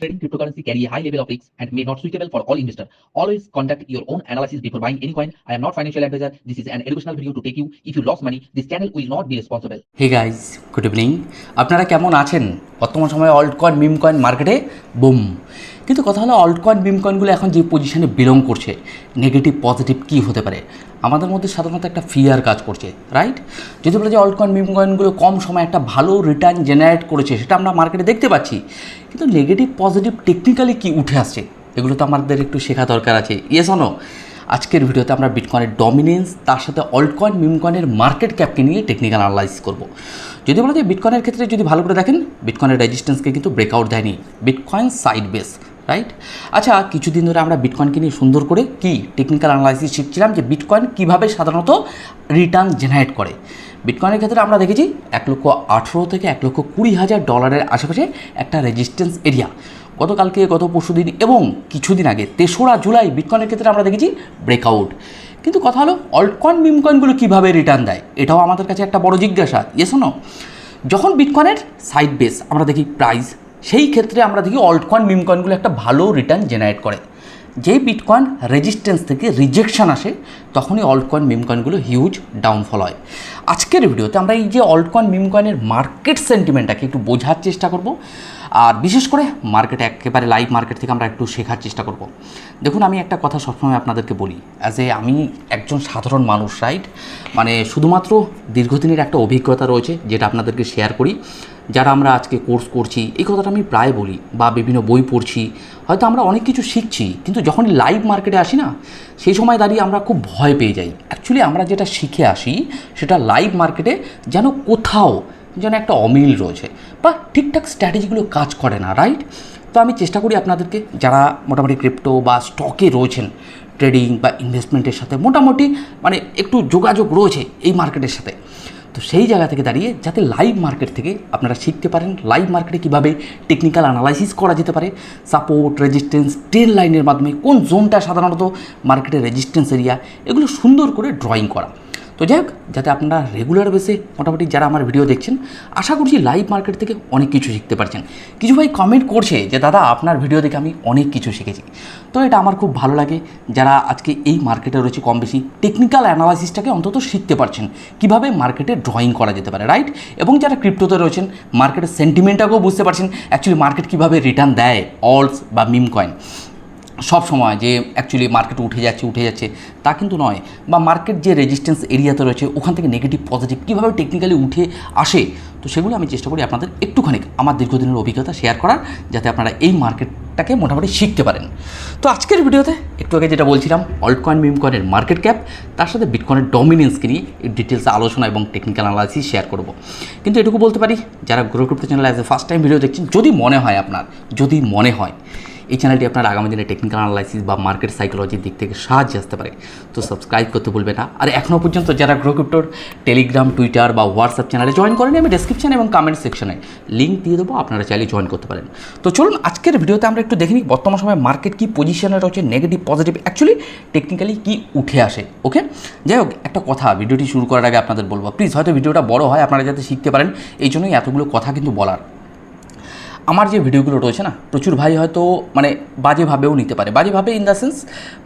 Trading cryptocurrency carry a high level of risk and may not suitable for all investors. Always conduct your own analysis before buying any coin. I am not financial advisor. This is an educational video to take you. If you lost money, this channel will not be responsible. Hey guys good evening আপনারা কেমন আছেন বর্তমান সময়ে alt coin meme coin মার্কেটে boom কিন্তু কথা হলো alt coin মিম কয়েনগুলো এখন যে পজিশনে বিলং করছে নেগেটিভ পজিটিভ কী হতে পারে আমাদের মধ্যে সাধারণত একটা ফিয়ার কাজ করছে রাইট যদি বলে যে অল্ট কয়েন মিম কয়েনগুলো কম সময়ে একটা ভালো রিটার্ন জেনারেট করেছে, সেটা আমরা মার্কেটে দেখতে পাচ্ছি। কিন্তু নেগেটিভ পজিটিভ টেকনিক্যালি কি উঠে আসছে? এগুলো তো আমাদের একটু শেখা দরকার আছে। ইয়েস অনো আজকের ভিডিওতে আমরা বিটকয়েনের ডমিনেন্স তার সাথে অল্ট কয়েন মিম কয়েনের মার্কেট ক্যাপকে নিয়ে টেকনিক্যাল অ্যানালাইজ করব। যদি বলা যায় বিটকয়েনের ক্ষেত্রে যদি ভালো করে দেখেন বিটকয়েনের রেজিস্ট্যান্সকে কিন্তু ব্রেকআউট দেয়নি। বিটকয়েন সাইড বেস রাইট আচ্ছা কিছুদিন ধরে আমরা বিটকয়েনকে নিয়ে সুন্দর করে কি টেকনিক্যাল অ্যানালাইসিস শিখছিলাম যে বিটকয়েন কীভাবে সাধারণত রিটার্ন জেনারেট করে। বিটকয়েনের ক্ষেত্রে আমরা দেখেছি এক লক্ষ আঠেরো থেকে এক লক্ষ কুড়ি হাজার ডলারের আশেপাশে একটা রেজিস্ট্যান্স এরিয়া গতকালকে, গত পরশু দিন এবং কিছুদিন আগে, তেসরা জুলাই বিটকয়েনের ক্ষেত্রে আমরা দেখেছি ব্রেকআউট কিন্তু কথা হলো অল্টকয়েন মিমকয়েনগুলো কীভাবে রিটার্ন দেয়? এটাও আমাদের কাছে একটা বড় জিজ্ঞাসা ইয়েস নো যখন বিটকয়েনের সাইড বেস আমরা দেখি প্রাইস সেই ক্ষেত্রে আমরা দেখি অল্টকয়েন মিমকয়েনগুলো একটা ভালো রিটার্ন জেনারেট করে। যেই বিটকয়েন রেজিস্ট্যান্স থেকে রিজেকশন আসে, তখনই অল্টকয়েন মিমকয়েনগুলো হিউজ ডাউনফল হয়। আজকের ভিডিওতে আমরা এই যে অল্টকয়েন মিমকয়েনের মার্কেট সেন্টিমেন্টটাকে একটু বোঝার চেষ্টা করব। আর বিশেষ করে মার্কেটে একেবারে লাইভ মার্কেট থেকে আমরা একটু শেখার চেষ্টা করব। দেখুন, আমি একটা কথা সবসময় আপনাদেরকে বলি অ্যাজ এ আমি একজন সাধারণ মানুষ রাইট মানে শুধুমাত্র দীর্ঘদিনের একটা অভিজ্ঞতা রয়েছে, যেটা আপনাদেরকে শেয়ার করি। যারা আমরা আজকে কোর্স করছি, এই কথাটা আমি প্রায় বলি বা বিভিন্ন বই পড়ছি, হয়তো আমরা অনেক কিছু শিখছি, কিন্তু যখন লাইভ মার্কেটে আসি না, সেই সময় দাঁড়িয়ে আমরা খুব ভয় পেয়ে যাই। অ্যাকচুয়ালি আমরা যেটা শিখে আসি, সেটা লাইভ মার্কেটে যেন কোথাও যেন একটা অমিল রয়েছে বা ঠিকঠাক স্ট্র্যাটেজিগুলো কাজ করে না রাইট তো আমি চেষ্টা করি আপনাদেরকে, যারা মোটামুটি ক্রিপ্টো বা স্টকে রয়েছেন ট্রেডিং বা ইনভেস্টমেন্টের সাথে, মোটামুটি মানে একটু যোগাযোগ রয়েছে এই মার্কেটের সাথে। তো সেই জায়গা থেকে দাঁড়িয়ে যাতে লাইভ মার্কেট থেকে আপনারা শিখতে পারেন লাইভ মার্কেটে কীভাবে টেকনিক্যাল অ্যানালাইসিস করা যেতে পারে সাপোর্ট রেজিস্ট্যান্স ট্রেন লাইনের মাধ্যমে কোন জোনটা সাধারণত মার্কেটের রেজিস্ট্যান্স এরিয়া এগুলো সুন্দর করে ড্রয়িং করা। তো যাই হোক, যাতে আপনারা রেগুলার বেসে মোটামুটি যারা আমার ভিডিও দেখছেন, আশা করছি লাইভ মার্কেট থেকে অনেক কিছু শিখতে পারছেন। কিছু ভাই কমেন্ট করছে যে, দাদা, আপনার ভিডিও দেখে আমি অনেক কিছু শিখেছি। তো এটা আমার খুব ভালো লাগে, যারা আজকে এই মার্কেটে রয়েছে কম বেশি টেকনিক্যাল অ্যানালাইসিসটাকে অন্তত শিখতে পারছেন, কীভাবে মার্কেটে ড্রয়িং করা যেতে পারে রাইট এবং যারা ক্রিপ্টোতে রয়েছেন মার্কেটের সেন্টিমেন্টটাকেও বুঝতে পারছেন অ্যাকচুয়ালি মার্কেট কীভাবে রিটার্ন দেয় অলস বা মিম কয়েন সব সময় যে অ্যাকচুয়ালি মার্কেট উঠে যাচ্ছে উঠে যাচ্ছে, তা কিন্তু নয়। বা মার্কেট যে রেজিস্ট্যান্স এরিয়াতে রয়েছে, ওখান থেকে নেগেটিভ পজিটিভ কীভাবে টেকনিক্যালি উঠে আসে, তো সেগুলো আমি চেষ্টা করি আপনাদের একটুখানি আমার দীর্ঘদিনের অভিজ্ঞতা শেয়ার করার, যাতে আপনারা এই মার্কেটটাকে মোটামুটি শিখতে পারেন। তো আজকের ভিডিওতে একটু আগে যেটা বলছিলাম অল্ট কয়েন কয়েনের মার্কেট ক্যাপ তার সাথে বিটকয়েনের ডমিনেন্সকে নিয়ে ডিটেলস আলোচনা এবং টেকনিক্যাল অ্যানালাইসিস শেয়ার করব। কিন্তু এটুকু বলতে পারি, যারা Grow Crypto channel as a first time video দেখছেন, যদি মনে হয় আপনার, যদি মনে হয় এই চ্যানেলটি আপনার আগামী দিনে টেকনিক্যাল অ্যানালাইসিস বা মার্কেট সাইকোলজির দিক থেকে সাহায্য আসতে পারে। তো সাবস্ক্রাইব করতে ভুলবে না। আর এখনও পর্যন্ত যারা গ্রোক্রিপ্টোর টেলিগ্রাম টুইটার বা হোয়াটসঅ্যাপ চ্যানেলে জয়েন করেন আমি ডেসক্রিপশন এবং কমেন্ট সেকশনে লিঙ্ক দিয়ে দেবো, আপনারা চাইলে জয়েন করতে পারেন। তো চলুন, আজকের ভিডিওতে আমরা একটু দেখে নিই বর্তমান সময় মার্কেট কী পজিশনে রয়েছে নেগেটিভ পজিটিভ অ্যাকচুয়ালি টেকনিক্যালি কী উঠে আসে ওকে যাই হোক, একটা কথা ভিডিওটি শুরু করার আগে আপনাদের বলব প্লিজ হয়তো ভিডিওটা বড় হয়, আপনারা যাতে শিখতে পারেন, এই জন্যই এতগুলো কথা কিন্তু বলার। আমার যে ভিডিওগুলো রয়েছে না, প্রচুর ভাই হয়তো মানে বাজেভাবেও নিতে পারে। বাজেভাবে ইন দ্য সেন্স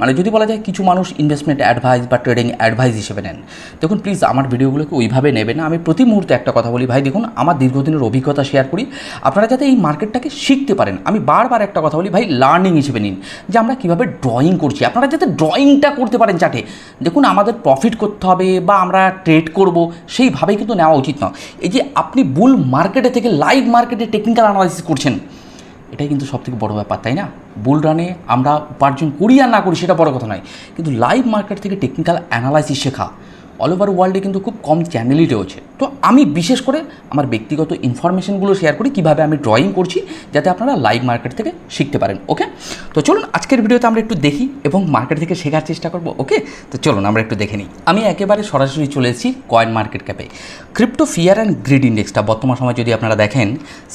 মানে যদি বলা যায় কিছু মানুষ ইনভেস্টমেন্ট অ্যাডভাইস বা ট্রেডিং অ্যাডভাইস হিসেবে নেন, দেখুন প্লিজ আমার ভিডিওগুলোকে ওইভাবে নেবেন না। আমি প্রতি মুহূর্তে একটা কথা বলি, ভাই দেখুন, আমার দীর্ঘদিনের অভিজ্ঞতা শেয়ার করি, আপনারা যাতে এই মার্কেটটাকে শিখতে পারেন। আমি বারবার একটা কথা বলি, ভাই লার্নিং হিসেবে নিন, যে আমরা কীভাবে ড্রয়িং করছি। আপনারা যাতে ড্রয়িংটা করতে পারেন চাটে। দেখুন, আমাদের প্রফিট করতে হবে বা আমরা ট্রেড করব, সেইভাবেই কিন্তু নেওয়া উচিত নয়। এই যে আপনি বুল মার্কেটে থেকে লাইভ মার্কেটে টেকনিক্যাল অ্যানালাইসিস করছেন। এটাই কিন্তু সবথেকে বড় ব্যাপার, তাই না? বুল রানে আমরা উপার্জন করি আর না করি সেটা বড় কথা নয়। কিন্তু লাইভ মার্কেট থেকে টেকনিক্যাল অ্যানালাইসিস শেখা। অল ওভার ওয়ার্ল্ডে কিন্তু খুব কম চ্যানেলই রয়েছে। তো আমি বিশেষ করে আমার ব্যক্তিগত ইনফরমেশনগুলো শেয়ার করি, কীভাবে আমি ড্রয়িং করছি, যাতে আপনারা লাইভ মার্কেট থেকে শিখতে পারেন ওকে তো চলুন আজকের ভিডিওতে আমরা একটু দেখি এবং মার্কেট থেকে শেখার চেষ্টা করব ওকে তো চলুন আমরা একটু দেখে নিই। আমি একেবারে সরাসরি চলে এসেছি কয়েন মার্কেট ক্যাপে ক্রিপ্টো ফিয়ার অ্যান্ড গ্রিড ইন্ডেক্সটা বর্তমান সময় যদি আপনারা দেখেন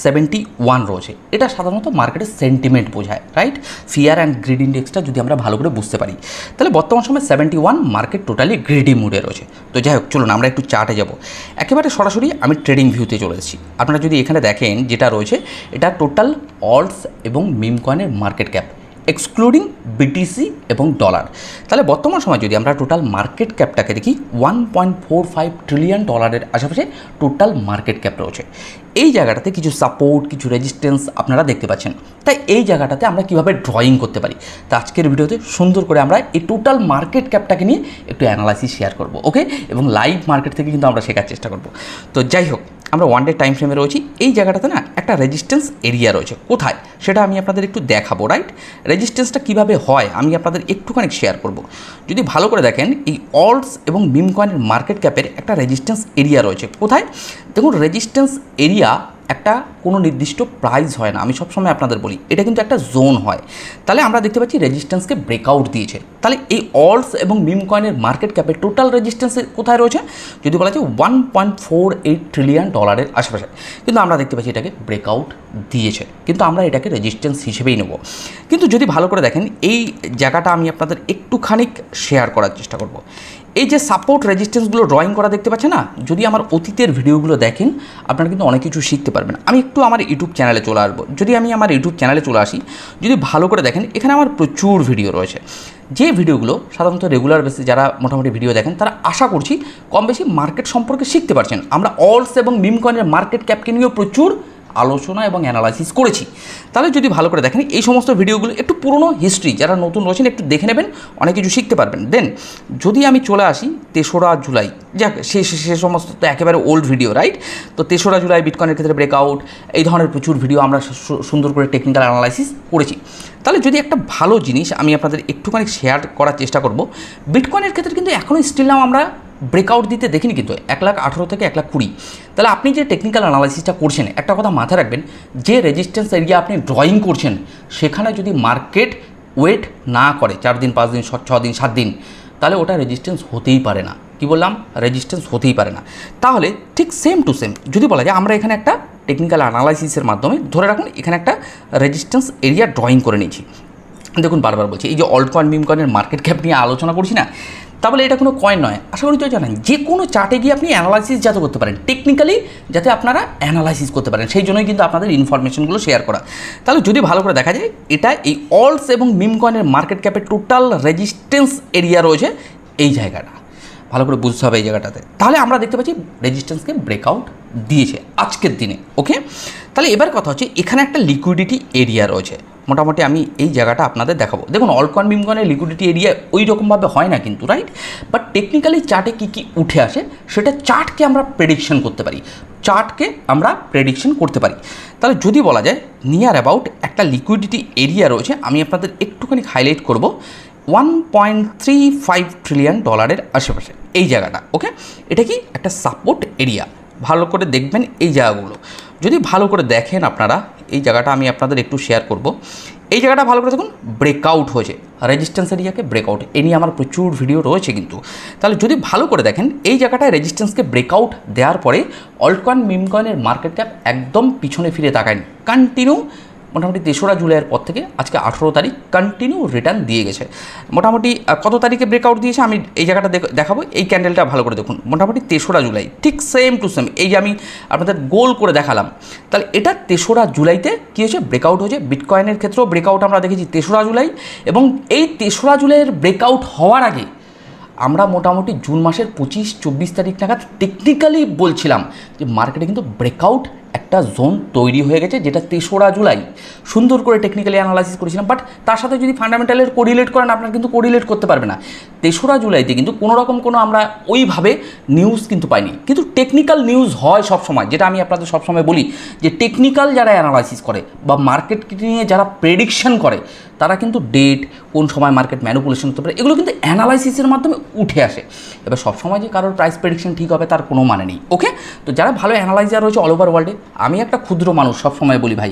সেভেন্টি ওয়ান রয়েছে। এটা সাধারণত মার্কেটের সেন্টিমেন্ট বোঝায় রাইট ফিয়ার অ্যান্ড গ্রিড ইন্ডেক্সটা যদি আমরা ভালো করে বুঝতে পারি। তাহলে বর্তমান সময় seventy one market totally greedy মুডে রয়েছে। তো যাই হোক, চলুন আমরা একটু চার্টে যাব। একেবারে সরাসরি আমি ট্রেডিং ভিউতে চলে এসেছি। আপনারা যদি এখানে দেখেন যেটা রয়েছে, এটা টোটাল অল্টস এবং মিম কয়েনের মার্কেট ক্যাপ এক্সক্লুডিং বিটিসি এবং ডলার তাহলে বর্তমান সময় যদি আমরা টোটাল মার্কেট ক্যাপটাকে দেখি one point four five trillion ডলারের আশেপাশে টোটাল মার্কেট ক্যাপ রয়েছে। এই জায়গাটাতে কিছু সাপোর্ট কিছু রেজিস্ট্যান্স আপনারা দেখতে পাচ্ছেন। তাই এই জায়গাটাতে আমরা কীভাবে ড্রয়িং করতে পারি? তো আজকের ভিডিওতে সুন্দর করে আমরা এই টোটাল মার্কেট ক্যাপটাকে নিয়ে একটু অ্যানালাইসিস শেয়ার করব ওকে এবং লাইভ মার্কেট থেকে কিন্তু আমরা শেখার চেষ্টা করব। তো যাই হোক আমরা ওয়ান ডে টাইম ফ্রেমে রয়েছি। এই জায়গাটাতে না একটা রেজিস্ট্যান্স এরিয়া রয়েছে। কোথায়? সেটা আমি আপনাদের একটু দেখাবো রাইট রেজিস্ট্যান্সটা কীভাবে হয়? আমি আপনাদের একটুখানি শেয়ার করব। যদি ভালো করে দেখেন, এই অল্টস এবং বিমকয়েনের মার্কেট ক্যাপের একটা রেজিস্ট্যান্স এরিয়া রয়েছে। কোথায়? দেখুন রেজিস্ট্যান্স এরিয়া একটা কোনো নির্দিষ্ট প্রাইস হয় না। আমি সবসময় আপনাদের বলি, এটা কিন্তু একটা জোন হয়। তাহলে আমরা দেখতে পাচ্ছি রেজিস্ট্যান্সকে ব্রেকআউট দিয়েছে। তাহলে এই অলস এবং মিম কয়েনের মার্কেট ক্যাপে টোটাল রেজিস্ট্যান্স কোথায় রয়েছে? যদি বলা যায় one point four eight trillion ডলারের আশেপাশে। কিন্তু আমরা দেখতে পাচ্ছি এটাকে ব্রেকআউট দিয়েছে। কিন্তু আমরা এটাকে রেজিস্ট্যান্স হিসেবেই নেব। কিন্তু যদি ভালো করে দেখেন, এই জায়গাটা আমি আপনাদের একটুখানি শেয়ার করার চেষ্টা করব। এই যে সাপোর্ট রেজিস্ট্যান্সগুলো ড্রয়িং করা দেখতে পাচ্ছেন না, যদি আমার অতীতের ভিডিওগুলো দেখেন, আপনারা কিন্তু অনেক কিছু শিখতে পারবেন। আমি একটু আমার ইউটিউব চ্যানেলে চলে আসব। যদি আমি আমার ইউটিউব চ্যানেলে চলে আসি, যদি ভালো করে দেখেন, এখানে আমার প্রচুর ভিডিও রয়েছে। যে ভিডিওগুলো সাধারণত রেগুলার বেসিস যারা মোটামুটি ভিডিও দেখেন, তারা আশা করছি কম বেশি মার্কেট সম্পর্কে শিখতে পারছেন। আমরা অলস এবং মিম কয়েনের মার্কেট ক্যাপকে নিয়েও প্রচুর আলোচনা এবং অ্যানালাইসিস করেছি। তাহলে যদি ভালো করে দেখেন, এই সমস্ত ভিডিওগুলো একটু পুরনো হিস্ট্রি যারা নতুন রয়েছেন একটু দেখে নেবেন, অনেক কিছু শিখতে পারবেন। দেন যদি আমি চলে আসি তেসরা জুলাই, যাক, সে, সে- সমস্ত তো একেবারে ওল্ড ভিডিও রাইট তো তেসরা জুলাই বিটকয়েনের ক্ষেত্রে ব্রেকআউট এই ধরনের প্রচুর ভিডিও আমরা সুন্দর করে টেকনিক্যাল অ্যানালাইসিস করেছি। তাহলে যদি একটা ভালো জিনিস আমি আপনাদের একটুখানি শেয়ার করার চেষ্টা করব বিটকয়েনের ক্ষেত্রে কিন্তু এখনও স্টিল আমরা ব্রেকআউট দিতে দেখিনি কিন্তু, এক লাখ আঠেরো থেকে এক লাখ কুড়ি। তাহলে আপনি যে টেকনিক্যাল অ্যানালাইসিসটা করছেন, একটা কথা মাথায় রাখবেন, যে রেজিস্ট্যান্স এরিয়া আপনি ড্রয়িং করছেন, সেখানে যদি মার্কেট ওয়েট না করে, চার দিন, পাঁচ দিন, ছ- দিন, সাত দিন, তাহলে ওটা রেজিস্ট্যান্স হতেই পারে না। কি বললাম? রেজিস্ট্যান্স হতেই পারে না। তাহলে ঠিক সেম টু সেম যদি বলা যায়, আমরা এখানে একটা টেকনিক্যাল অ্যানালাইসিসের মাধ্যমে ধরে রাখুন, এখানে একটা রেজিস্ট্যান্স এরিয়া ড্রয়িং করে নিয়েছি। দেখুন বারবার বলছি, এই যে অল্ট কয়েন মিম কয়েনের মার্কেট ক্যাপ নিয়ে আলোচনা করছি না তাহলে এটা কোনো কয়েন নয়। আশা করি তো জানেন। যে কোনো চার্টে গিয়ে আপনি অ্যানালাইসিস যাতে করতে পারেন। টেকনিক্যালি যাতে আপনারা অ্যানালাইসিস করতে পারেন, সেই জন্যই কিন্তু আপনাদের ইনফরমেশনগুলো শেয়ার করা। তাহলে যদি ভালো করে দেখা যায়, এটা এই অলস এবং মিম কয়েনের মার্কেট ক্যাপের টোটাল রেজিস্ট্যান্স এরিয়া রয়েছে এই জায়গাটা। ভালো করে বুঝতে হবে এই জায়গাটাতে। তাহলে আমরা দেখতে পাচ্ছি রেজিস্ট্যান্সকে ব্রেকআউট দিয়েছে আজকের দিনে ওকে তাহলে এবার কথা হচ্ছে, এখানে একটা লিকুইডিটি এরিয়া রয়েছে। মোটামুটি আমি এই জায়গাটা আপনাদের দেখাবো। দেখুন অলকন বিমকনের লিকুইডিটি এরিয়া ওই রকমভাবে হয় না কিন্তু রাইট বাট টেকনিক্যালি চার্টে কী কী উঠে আসে, সেটা চার্টকে আমরা প্রেডিকশন করতে পারি। চার্টকে আমরা প্রেডিকশন করতে পারি। তাহলে যদি বলা যায় নিয়ার অ্যাবাউট একটা লিকুইডিটি এরিয়া রয়েছে, আমি আপনাদের একটুখানি হাইলাইট করব। One point three five trillion ডলারের আশেপাশে, এই জায়গাটা ওকে এটা কি একটা সাপোর্ট এরিয়া ভালো করে দেখবেন এই জায়গাগুলো। যদি ভালো করে দেখেন আপনারা, এই জায়গাটা আমি আপনাদের একটু শেয়ার করব। এই জায়গাটা ভালো করে দেখুন ব্রেকআউট হয়েছে। রেজিস্ট্যান্স এরিয়াকে ব্রেকআউট এ নিয়ে আমার প্রচুর ভিডিও রয়েছে কিন্তু। তাহলে যদি ভালো করে দেখেন, এই জায়গাটায় রেজিস্ট্যান্সকে ব্রেকআউট দেওয়ার পরে অল্টকয়েন মিমকয়েনের মার্কেট ক্যাপ একদম পিছনে ফিরে তাকায়নি। কন্টিনিউ মোটামুটি তেসরা জুলাইয়ের পর থেকে আজকে আঠেরো তারিখ কন্টিনিউ রিটার্ন দিয়ে গেছে। মোটামুটি কত তারিখে ব্রেকআউট দিয়েছে আমি এই জায়গাটা দেখাবো, এই ক্যান্ডেলটা ভালো করে দেখুন। মোটামুটি তেসরা জুলাই, ঠিক সেম টু সেম এই যে আমি আপনাদের গোল করে দেখালাম। তাহলে এটা তেসরা জুলাইতে কী হয়েছে? ব্রেকআউট হয়েছে। বিটকয়েনের ক্ষেত্রেও ব্রেকআউট আমরা দেখেছি তেসরা জুলাই এবং এই তেসরা জুলাইয়ের ব্রেকআউট হওয়ার আগে আমরা মোটামুটি জুন মাসের পঁচিশ, চব্বিশ তারিখ নাগাদ টেকনিক্যালি বলছিলাম যে মার্কেটে কিন্তু ব্রেকআউট একটা জোন তৈরি হয়ে গেছে, যেটা তেসরা জুলাই। সুন্দর করে টেকনিক্যালি অ্যানালাইসিস করেছিলাম বাট তার সাথে যদি ফান্ডামেন্টালের কোরিলেট করেন, আপনারা কিন্তু কোরিলেট করতে পারবে না। তেসরা জুলাইতে কিন্তু কোনো রকম কোনো আমরা ওইভাবে নিউজ কিন্তু পাইনি। কিন্তু টেকনিক্যাল নিউজ হয় সব সময় যেটা আমি আপনাদের সবসময় বলি, যে টেকনিক্যাল যারা অ্যানালাইসিস করে বা মার্কেট নিয়ে যারা প্রেডিকশন করে, তারা কিন্তু ডেট কোন সময় মার্কেট ম্যানুপুলেশন করতে পারে, এগুলো কিন্তু অ্যানালাইসিসের মাধ্যমে উঠে আসে। এবার সবসময় যে কারোর প্রাইস প্রেডিকশন ঠিক হবে, তার কোনো মানে নেই ওকে তো যারা ভালো অ্যানালাইজার রয়েছে অল ওভার ওয়ার্ল্ডে আমি একটা ক্ষুদ্র মানুষ, সবসময় বলি ভাই,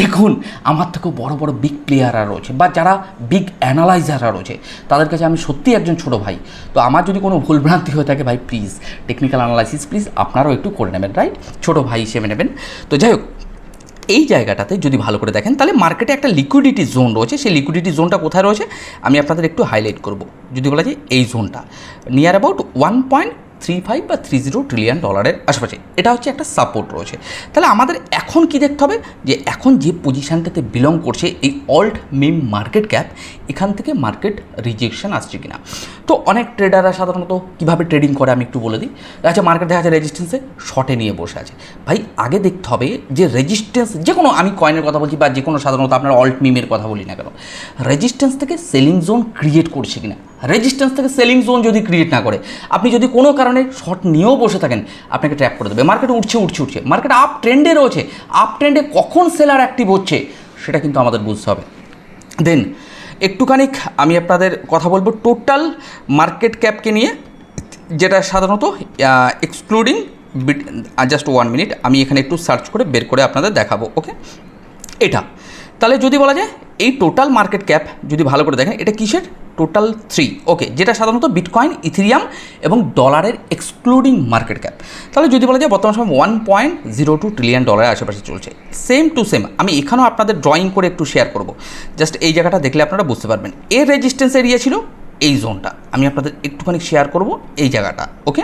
দেখুন, আমার থেকেও বড় বড় বিগ প্লেয়াররা রয়েছে বা যারা বিগ অ্যানালাইজাররা রয়েছে, তাদের কাছে আমি সত্যিই একজন ছোট ভাই। তো আমার যদি কোনো ভুলভ্রান্তি হয়ে থাকে, ভাই প্লিজ টেকনিক্যাল অ্যানালাইসিস প্লিজ আপনারাও একটু করে নেবেন রাইট ছোট ভাই হিসেবে নেবেন। তো যাই হোক, এই জায়গাটাতে যদি ভালো করে দেখেন, তাহলে মার্কেটে একটা লিকুইডিটি জোন রয়েছে। সেই লিকুইডিটি জোনটা কোথায় রয়েছে? আমি আপনাদের একটু হাইলাইট করব। যদি বলা যায় এই জোনটা near about one point three five বা থ্রি জিরো ট্রিলিয়ন ডলারের আশেপাশে। এটা হচ্ছে একটা সাপোর্ট রয়েছে। তাহলে আমাদের এখন কি দেখতে হবে? যে এখন যে পজিশানটাতে বিলং করছে এই অল্ট মিম মার্কেট ক্যাপ এখান থেকে মার্কেট রিজেকশন আসছে কিনা? তো অনেক ট্রেডাররা সাধারণত কীভাবে ট্রেডিং করে আমি একটু বলে দিই। আচ্ছা মার্কেট দেখা যাচ্ছে রেজিস্ট্যান্সে শর্টে নিয়ে বসে আছে। ভাই, আগে দেখতে হবে যে রেজিস্ট্যান্স যে কোনো আমি কয়েনের কথা বলছি বা যে কোনো সাধারণত আপনার অল্ট মিমের কথা বলি না কেন রেজিস্ট্যান্স থেকে সেলিং জোন ক্রিয়েট করছে কিনা? রেজিস্ট্যান্স থেকে সেলিং জোন যদি ক্রিয়েট না করে, আপনি যদি কোনো কারণে শর্ট নিয়েও বসে থাকেন, আপনাকে ট্র্যাপ করে দেবে। মার্কেট উঠছে উঠছে উঠছে মার্কেট আপ ট্রেন্ডে রয়েছে। আপ ট্রেন্ডে কখন সেলার অ্যাক্টিভ হচ্ছে, সেটা কিন্তু আমাদের বুঝতে হবে। দেন একটুখানি আমি আপনাদের কথা বলব টোটাল মার্কেট ক্যাপকে নিয়ে, যেটা সাধারণত excluding bit just one minute আমি এখানে একটু সার্চ করে বের করে আপনাদের দেখাবো ওকে এটা। তাহলে যদি বলা যায় এই টোটাল মার্কেট ক্যাপ যদি ভালো করে দেখেন, এটা কিসের? টোটাল থ্রি ওকে যেটা সাধারণত বিটকয়েন ইথিরিয়াম এবং ডলারের এক্সক্লুডিং মার্কেট ক্যাপ তাহলে যদি বলা যায়, বর্তমান সময় one point zero two trillion ডলারের আশেপাশে চলছে। সেম টু সেম আমি এখানেও আপনাদের ড্রয়িং করে একটু শেয়ার করব। জাস্ট এই জায়গাটা দেখলে আপনারা বুঝতে পারবেন। এর রেজিস্ট্যান্স এরিয়া ছিল এই জোনটা আমি আপনাদের একটুখানি শেয়ার করব এই জায়গাটা ওকে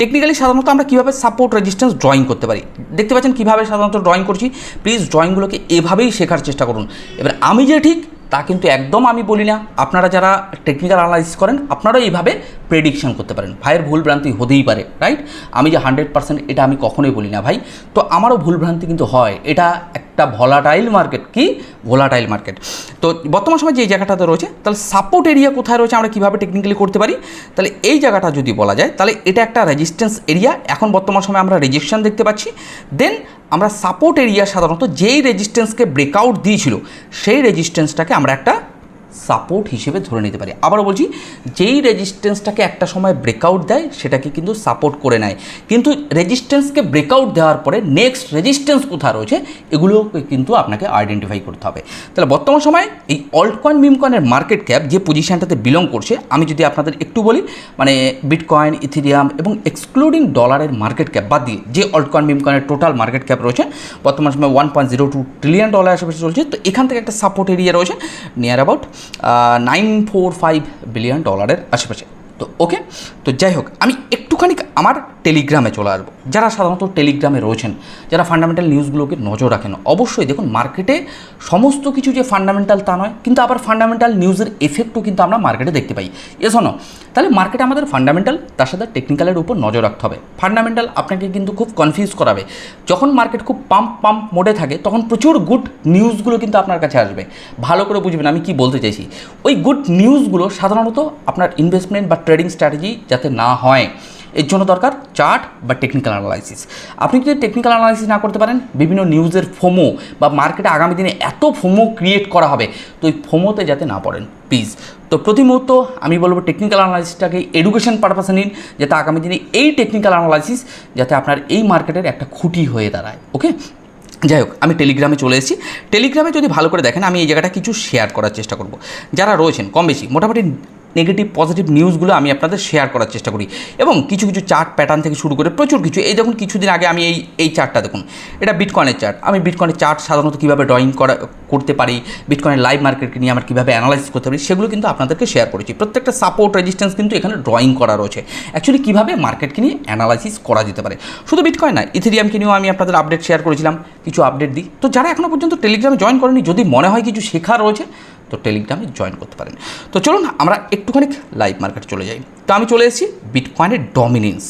টেকনিক্যালি সাধারণত আমরা কীভাবে সাপোর্ট রেজিস্ট্যান্স ড্রয়িং করতে পারি? দেখতে পাচ্ছেন কীভাবে সাধারণত ড্রয়িং করছি? প্লিজ ড্রয়িংগুলোকে এভাবেই শেখার চেষ্টা করুন। এবার আমি যে ঠিক, তা কিন্তু একদম আমি বলি না। আপনারা যারা টেকনিক্যাল অ্যানালাইসিস করেন, আপনারাও এইভাবে প্রেডিকশন করতে পারেন। ভাইয়ের ভুল ভ্রান্তি হতেই পারে রাইট আমি যে হান্ড্রেড পার্সেন্ট এটা আমি কখনোই বলি না ভাই। তো আমারও ভুল ভ্রান্তি কিন্তু হয়। এটা একটা ভলাটাইল মার্কেট কি? ভোলাটাইল মার্কেট তো বর্তমান সময় যে জায়গাটাতে রয়েছে, তাহলে সাপোর্ট এরিয়া কোথায় রয়েছে আমরা কীভাবে টেকনিক্যালি করতে পারি? তাহলে এই জায়গাটা যদি বলা যায়, তাহলে এটা একটা রেজিস্ট্যান্স এরিয়া এখন বর্তমান সময় আমরা রেজিস্ট্যান্স দেখতে পাচ্ছি। দেন আমরা সাপোর্ট এরিয়া সাধারণত যেই রেজিস্ট্যান্সকে ব্রেকআউট দিয়েছিল, সেই রেজিস্ট্যান্সটাকে আমরা একটা সাপোর্ট হিসেবে ধরে নিতে পারি। আবারও বলছি, যেই রেজিস্ট্যান্সটাকে একটা সময় ব্রেকআউট দেয়, সেটাকে কিন্তু সাপোর্ট করে নেয়। কিন্তু রেজিস্ট্যান্সকে ব্রেকআউট দেওয়ার পরে নেক্সট রেজিস্ট্যান্স কোথায় রয়েছে, এগুলোকে কিন্তু আপনাকে আইডেন্টিফাই করতে হবে। তাহলে বর্তমান সময় এই অল্ট কয়েন মার্কেট ক্যাপ যে পজিশানটাতে বিলং করছে, আমি যদি আপনাদের একটু বলি মানে বিটকয়েন ইথিরিয়াম এবং এক্সক্লুডিং ডলারের মার্কেট ক্যাপ বাদ দিয়ে যে alt coin total market cap রয়েছে, বর্তমান সময় one point zero two trillion dollar আশেপাশে চলছে, তো এখান থেকে একটা সাপোর্ট এরিয়া রয়েছে near about nine four five billion ডলারের আশেপাশে। তো ওকে তো যাই হোক আমি একটুখানি আমার টেলিগ্রামে চলে আসব। যারা সাধারণত টেলিগ্রামে রয়েছেন, যারা ফান্ডামেন্টাল নিউজগুলোকে নজর রাখেন, অবশ্যই দেখুন মার্কেটে সমস্ত কিছু যে ফান্ডামেন্টাল তা নয়, কিন্তু আবার ফান্ডামেন্টাল নিউজের এফেক্টও কিন্তু আমরা মার্কেটে দেখতে পাই। এ শোনো, তাহলে মার্কেটে আমাদের ফান্ডামেন্টাল তার সাথে টেকনিক্যালের উপর নজর রাখতে হবে। ফান্ডামেন্টাল আপনাকে কিন্তু খুব কনফিউজ করাবে। যখন মার্কেট খুব পাম্প পাম্প মোডে থাকে, তখন প্রচুর গুড নিউজগুলো কিন্তু আপনার কাছে আসবে। ভালো করে বুঝবেন আমি কি বলতে চাইছি। ওই গুড নিউজগুলো সাধারণত আপনার ইনভেস্টমেন্ট বা ট্রেডিং স্ট্র্যাটেজি যাতে না হয়। এর জন্য দরকার চার্ট বা টেকনিক্যাল অ্যানালাইসিস আপনি যদি টেকনিক্যাল অ্যানালাইসিস না করতে পারেন, বিভিন্ন নিউজের ফোমো বা মার্কেটে আগামী দিনে এত ফোমো ক্রিয়েট করা হবে, তো ওই ফোমোতে যাতে না পড়েন প্লিজ তো প্রতি মুহূর্ত আমি বলব টেকনিক্যাল অ্যানালাইসিসটাকে এডুকেশন পারপাসে নিন, যাতে আগামী দিনে এই টেকনিক্যাল অ্যানালাইসিস যাতে আপনার এই মার্কেটের একটা খুঁটি হয়ে দাঁড়ায় ওকে যাই হোক, আমি টেলিগ্রামে চলে এসেছি। টেলিগ্রামে যদি ভালো করে দেখেন, আমি এই জায়গাটা কিছু শেয়ার করার চেষ্টা করব। যারা রয়েছেন কম বেশি মোটামুটি নেগেটিভ পজিটিভ নিউজগুলো আমি আপনাদের শেয়ার করার চেষ্টা করি। এবং কিছু কিছু চার্ট প্যাটার্ন থেকে শুরু করে প্রচুর কিছু। এই দেখুন, কিছুদিন আগে আমি এই এই চার্টটা দেখুন। এটা বিটকয়েনের চার্ট আমি বিটকয়েনের চার্ট সাধারণত কীভাবে ড্রয়িং করা, করতে পারি বিটকয়েনের লাইভ মার্কেটকে নিয়ে আমার কীভাবে অ্যানালাইসিস করতে পারি, সেগুলো কিন্তু আপনাদেরকে শেয়ার করেছি। প্রত্যেকটা সাপোর্ট রেজিস্ট্যান্স কিন্তু এখানে ড্রয়িং করা রয়েছে। অ্যাকচুয়ালি কীভাবে মার্কেটকে নিয়ে অ্যানালাইসিস করা যেতে পারে? শুধু বিটকয়েন না ইথেরিয়ামকে নিয়েও আমি আপনাদের আপডেট শেয়ার করেছিলাম, কিছু আপডেট দিই। তো যারা এখনও পর্যন্ত টেলিগ্রামে জয়েন করেনি, যদি মনে হয় কিছু শেখা রয়েছে তো টেলিগ্রামে জয়েন করতে পারেন। তো চলুন আমরা একটুখানি লাইভ মার্কেট চলে যাই। তো আমি চলে এসেছি বিটকয়েনের ডমিনেন্স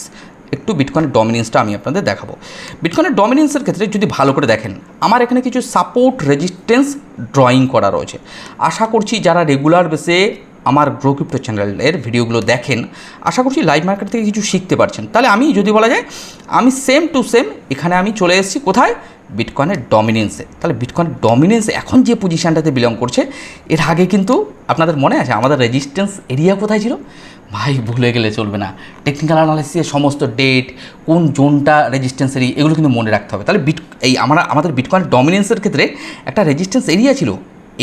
একটু বিটকয়েনের ডমিনেন্সটা আমি আপনাদের দেখাবো। বিটকয়েনের ডমিনেন্সের ক্ষেত্রে যদি ভালো করে দেখেন, আমার এখানে কিছু সাপোর্ট রেজিস্ট্যান্স ড্রয়িং করা রয়েছে। আশা করছি যারা রেগুলার বেসে আমার গ্রো ক্রিপ্টো চ্যানেলের ভিডিওগুলো দেখেন, আশা করছি লাইভ মার্কেট থেকে কিছু শিখতে পারছেন। তাহলে আমি যদি বলা যায়, আমি সেম টু সেম এখানে আমি চলে এসেছি কোথায়? বিটকয়েনের ডমিনেন্সে তাহলে বিটকয়েনের ডমিনেন্স এখন যে পজিশানটাতে বিলং করছে, এর আগে কিন্তু আপনাদের মনে আছে, আমাদের রেজিস্ট্যান্স এরিয়া কোথায় ছিল? ভাই, ভুলে গেলে চলবে না। টেকনিক্যাল অ্যানালাইসিসের সমস্ত ডেট কোন জোনটা রেজিস্ট্যান্স এরিয়া এগুলো কিন্তু মনে রাখতে হবে। তাহলে বিট এই আমরা আমাদের বিটকয়েনের ডমিনেন্সের ক্ষেত্রে একটা রেজিস্ট্যান্স এরিয়া ছিল।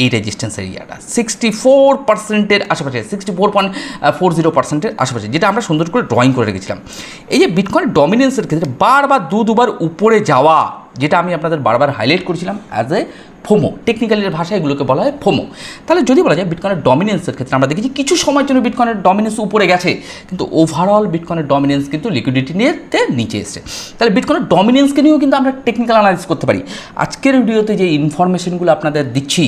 এই রেজিস্ট্যান্স এরিয়াটা সিক্সটি ফোর পার্সেন্টের আশেপাশে sixty four point four zero পার্সেন্টের আশেপাশে, যেটা আমরা সুন্দর করে ড্রয়িং করে রেখেছিলাম। এই যে বিটকয়েন ডমিনেন্সের ক্ষেত্রে বারবার দু দুবার উপরে যাওয়া যেটা আমি আপনাদের বারবার হাইলাইট করেছিলাম অ্যাজ এ ফোমো টেকনিক্যালের ভাষায় এগুলোকে বলা হয় ফোমো তাহলে যদি বলা যায় বিটকয়েনের ডমিনেন্সের ক্ষেত্রে আমরা দেখেছি কিছু সময়ের জন্য বিটকয়েনের ডমিনেন্স উপরে গেছে, কিন্তু ওভারঅল বিটকয়েনের ডমিনেন্স কিন্তু লিকুইডিটি নিয়ে নিচে এসছে। তাহলে বিটকয়েনের ডমিনেন্সকে নিয়েও কিন্তু আমরা টেকনিক্যাল অ্যানালাইসিস করতে পারি। আজকের ভিডিওতে যে ইনফরমেশনগুলো আপনাদের দিচ্ছি,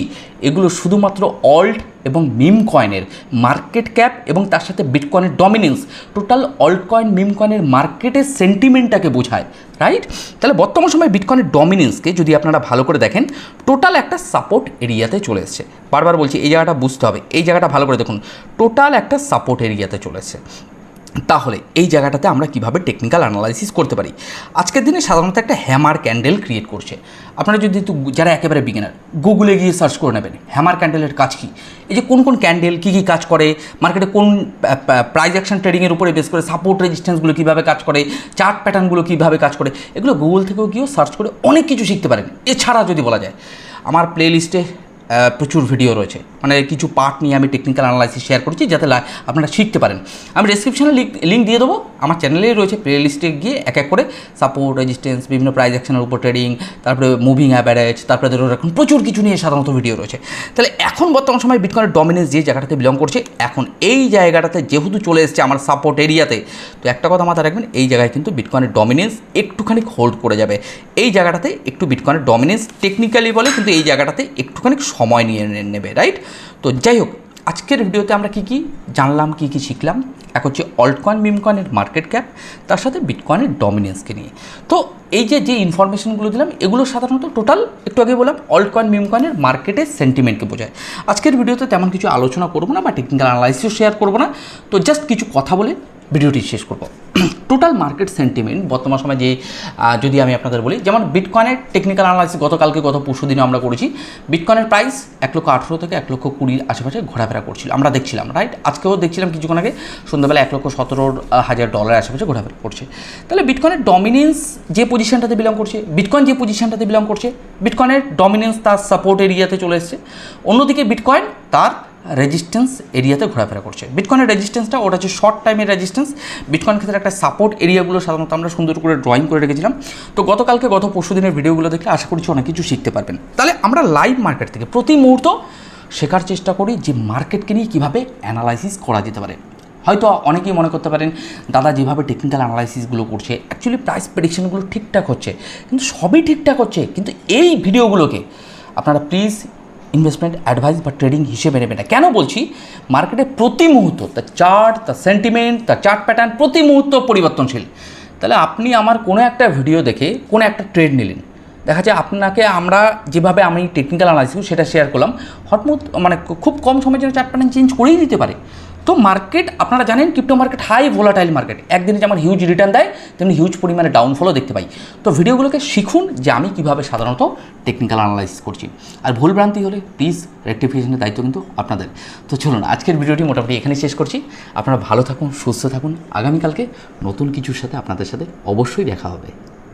এগুলো শুধুমাত্র অল্ট এবং মিম কয়েনের মার্কেট ক্যাপ এবং তার সাথে বিটকয়েনের dominance total alt coin meme কয়েনের মার্কেটের সেন্টিমেন্টটাকে বোঝায় রাইট তাহলে বর্তমান সময় বিটকয়েনের ডমিনেন্সকে যদি আপনারা ভালো করে দেখেন টোটাল একটা সাপোর্ট এরিয়াতে চলে এসছে। বারবার বলছি, এই জায়গাটা বুঝতে হবে, এই জায়গাটা ভালো করে দেখুন টোটাল একটা সাপোর্ট এরিয়াতে চলে এসছে। তাহলে এই জায়গাটাতে আমরা কীভাবে টেকনিক্যাল অ্যানালাইসিস করতে পারি? আজকের দিনে সাধারণত একটা হ্যামার ক্যান্ডেল ক্রিয়েট করছে। আপনারা যদি একটু যারা একেবারে বিগিনার গুগলে গিয়ে সার্চ করে নেবেন হ্যামার ক্যান্ডেলের কাজ কী? এই যে কোন কোন ক্যান্ডেল কী কী কাজ করে মার্কেটে কোন প্রাইজ অ্যাকশন ট্রেডিংয়ের উপরে বেস করে সাপোর্ট রেজিস্ট্যান্সগুলো কীভাবে কাজ করে চার্ট প্যাটার্নগুলো কীভাবে কাজ করে, এগুলো গুগল থেকেও গিয়েও সার্চ করে অনেক কিছু শিখতে পারেন। এছাড়া যদি বলা যায়, আমার প্লে লিস্টে প্রচুর ভিডিও রয়েছে। মানে কিছু পার্ট নিয়ে আমি টেকনিক্যাল অ্যানালাইসিস শেয়ার করছি যাতে আপনারা শিখতে পারেন। আমি ডিসক্রিপশনে লিঙ্ক দিয়ে দেবো। আমার চ্যানেলেই রয়েছে প্লে লিস্টে গিয়ে এক এক করে সাপোর্ট রেজিস্ট্যান্স বিভিন্ন প্রাইজ অ্যাকশনের উপর ট্রেডিং তারপরে মুভিং অ্যাভারেজ তারপরে ধরো এখন প্রচুর কিছু নিয়ে সাধারণত ভিডিও রয়েছে। তাহলে এখন বর্তমান সময় বিটকয়েনের ডমিনেন্স যে জায়গাটাতে বিলং করছে, এখন এই জায়গাটাতে যেহেতু চলে এসেছে আমার সাপোর্ট এরিয়াতে তো একটা কথা মাথায় রাখবেন, এই জায়গায় কিন্তু বিটকয়েনের ডমিনেন্স একটুখানি হোল্ড করে যাবে। এই জায়গাটাতে একটু বিটকয়েনের ডমিনেন্স টেকনিক্যালি বলে, কিন্তু এই জায়গাটাতে একটুখানি সময় নিয়ে নেবে রাইট তো যাই হোক আজকের ভিডিওতে আমরা কি কি জানলাম, কি কি শিখলাম? এক হচ্ছে alt coin meme market cap তার সাথে বিটকয়েনের ডমিনেন্সকে নিয়ে। তো এই যে যে ইনফরমেশনগুলো দিলাম, এগুলো সাধারণত টোটাল একটু আগে বললাম অল্ট কয়েন মিম মার্কেটের সেন্টিমেন্টকে বোঝায়। আজকের ভিডিওতে তেমন কিছু আলোচনা করব না বা টেকনিক্যাল অ্যানালাইসিস শেয়ার করব না। তো জাস্ট কিছু কথা বলে ভিডিওটি শেষ করব। টোটাল মার্কেট সেন্টিমেন্ট বর্তমান সময় যে যদি আমি আপনাদের বলি, যেমন বিটকয়েনের টেকনিক্যাল অ্যানালাইসিস গতকালকে, গত পরশু দিনে আমরা করেছি। বিটকয়েনের প্রাইস এক লক্ষ আঠেরো থেকে এক লক্ষ কুড়ির আশেপাশে ঘোরাফেরা করছিল। আমরা দেখছিলাম রাইট আজকেও দেখছিলাম কিছুক্ষণ আগে, সন্ধ্যাবেলা এক লক্ষ সতেরোর হাজার ডলারের আশেপাশে ঘোরাফেরা করছে। তাহলে বিটকয়েনের ডমিনেন্স যে পজিশনটাতে বিলং করছে বিটকয়েন যে পজিশনটাতে বিলং করছে বিটকয়েনের ডমিনেন্স তার সাপোর্ট এরিয়াতে চলে এসছে। অন্যদিকে বিটকয়েন তার রেজিস্ট্যান্স এরিয়াতে ঘোরাফেরা করছে। বিটকয়েনের রেজিস্ট্যান্সটা ওটা হচ্ছে শর্ট টাইমের রেজিস্ট্যান্স বিটকয়েন ক্ষেত্রে একটা সাপোর্ট এরিয়াগুলো সাধারণত আমরা সুন্দর করে ড্রয়িং করে রেখেছিলাম। তো গতকালকে, গত পরশু দিনের ভিডিওগুলো দেখলে আশা করছি অনেক কিছু শিখতে পারবেন। তাহলে আমরা লাইভ মার্কেট থেকে প্রতি মুহূর্ত শেখার চেষ্টা করি যে মার্কেটকে নিয়ে কীভাবে অ্যানালাইসিস করা যেতে পারে। হয়তো অনেকেই মনে করতে পারেন, দাদা, যেভাবে টেকনিক্যাল অ্যানালাইসিসগুলো করছে অ্যাকচুয়ালি প্রাইস প্রেডিকশনগুলো ঠিকঠাক হচ্ছে। কিন্তু সবই ঠিকঠাক হচ্ছে। কিন্তু এই ভিডিওগুলোকে আপনারা প্লিজ ইনভেস্টমেন্ট অ্যাডভাইস বা ট্রেডিং হিসেবে নেবে না। কেন বলছি? মার্কেটে প্রতি মুহূর্ত তার চার্ট তার সেন্টিমেন্ট তার চার্ট প্যাটার্ন প্রতি মুহূর্ত পরিবর্তনশীল। তাহলে আপনি আমার কোনো একটা ভিডিও দেখে কোনো একটা ট্রেড নিলেন। দেখা যায় আপনাকে আমরা যেভাবে আমি টেকনিক্যাল অ্যানালাইসিস সেটা শেয়ার করলাম হটমুট মানে খুব কম সময়ের জন্য চার্ট প্যাটার্ন চেঞ্জ করেই দিতে পারে। তো মার্কেট আপনারা জানেন crypto market high volatile market একদিনে যেমন হিউজ রিটার্ন দেয়, তেমনি হিউজ পরিমাণে ডাউনফলও দেখতে পাই। তো ভিডিওগুলোকে শিখুন যে আমি কীভাবে সাধারণত টেকনিক্যাল অ্যানালাইসিস করছি। আর ভুলভ্রান্তি হলে প্লিজ রেক্টিফিকেশনের দায়িত্ব কিন্তু আপনাদের। তো চলুন, আজকের ভিডিওটি মোটামুটি এখানে শেষ করছি। আপনারা ভালো থাকুন, সুস্থ থাকুন। আগামীকালকে নতুন কিছুর সাথে আপনাদের সাথে অবশ্যই দেখা হবে।